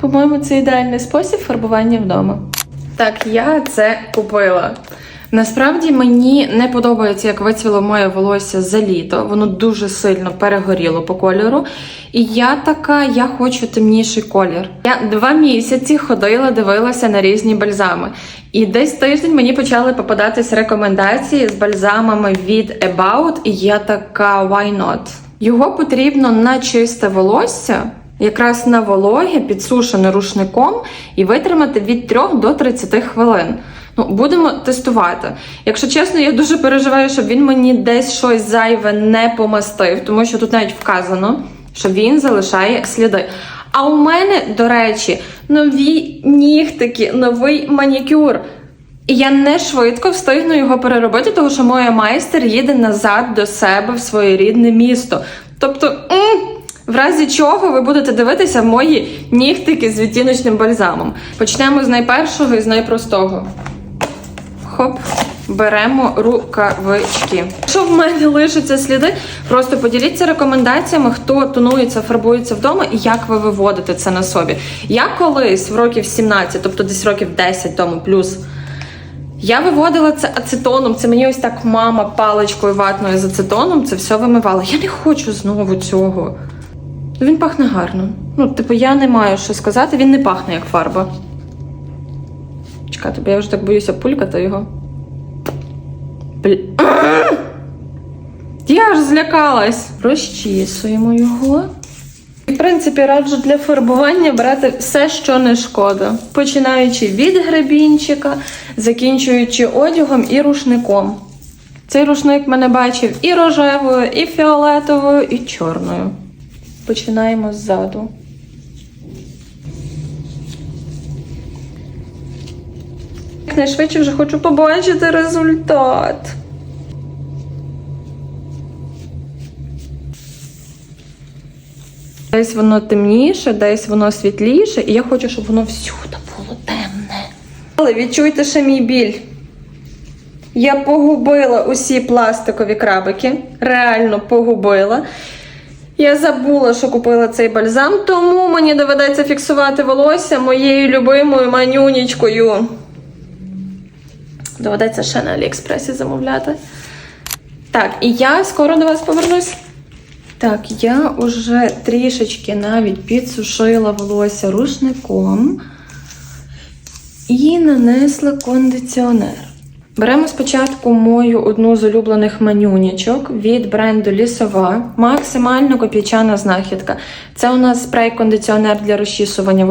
По-моєму, це ідеальний спосіб фарбування вдома. Так, я це купила. Насправді мені не подобається, як вицвіло моє волосся за літо. Воно дуже сильно перегоріло по кольору. І я така, я хочу темніший колір. Я два місяці ходила, дивилася на різні бальзами. І десь тиждень мені почали попадатись рекомендації з бальзамами від About, і я така, why not? Його потрібно на чисте волосся, якраз на вологе, підсушене рушником, і витримати від 3 до 30 хвилин. Ну, будемо тестувати. Якщо чесно, я дуже переживаю, щоб він мені десь щось зайве не помастив, тому що тут навіть вказано, що він залишає сліди. А у мене, до речі, нові нігтики, новий манікюр. І я не швидко встигну його переробити, тому що моя майстер їде назад до себе в своє рідне місто. Тобто, разі чого ви будете дивитися мої нігтики з відтіночним бальзамом. Почнемо з найпершого і з найпростого. Хоп, беремо рукавички. Якщо в мене лишаться сліди, просто поділіться рекомендаціями, хто тонується, фарбується вдома і як ви виводите це на собі. Я колись в років 17, тобто десь років 10 тому плюс. Я виводила це ацетоном. Це мені ось так мама паличкою ватною з ацетоном це все вимивала. Я не хочу знову цього. Ну, Він пахне гарно. Ну, типу, я не маю що сказати, він не пахне як фарба. Чекайте, бо я вже так боюся пулькати його. Бл... Я ж злякалась. Розчісуємо його. В принципі, раджу для фарбування брати все, що не шкода. Починаючи від гребінчика, закінчуючи одягом і рушником. Цей рушник мене бачив і рожевою, і фіолетовою, і чорною. Починаємо ззаду. Найшвидше вже хочу побачити результат. Десь воно темніше, десь воно світліше, і я хочу, щоб воно всюди було темне. Але відчуйте ще мій біль. Я погубила усі пластикові крабики. Реально погубила. Я забула, що купила цей бальзам, тому мені доведеться фіксувати волосся моєю любимою манюнічкою. Доведеться ще на Аліекспресі замовляти. Так, і я скоро до вас повернусь. Так, я уже трішечки навіть підсушила волосся рушником і нанесла кондиціонер. Беремо спочатку мою одну з улюблених манюнічок від бренду Лісова. Максимально копійчана знахідка. Це у нас спрей-кондиціонер для розчісування волосся.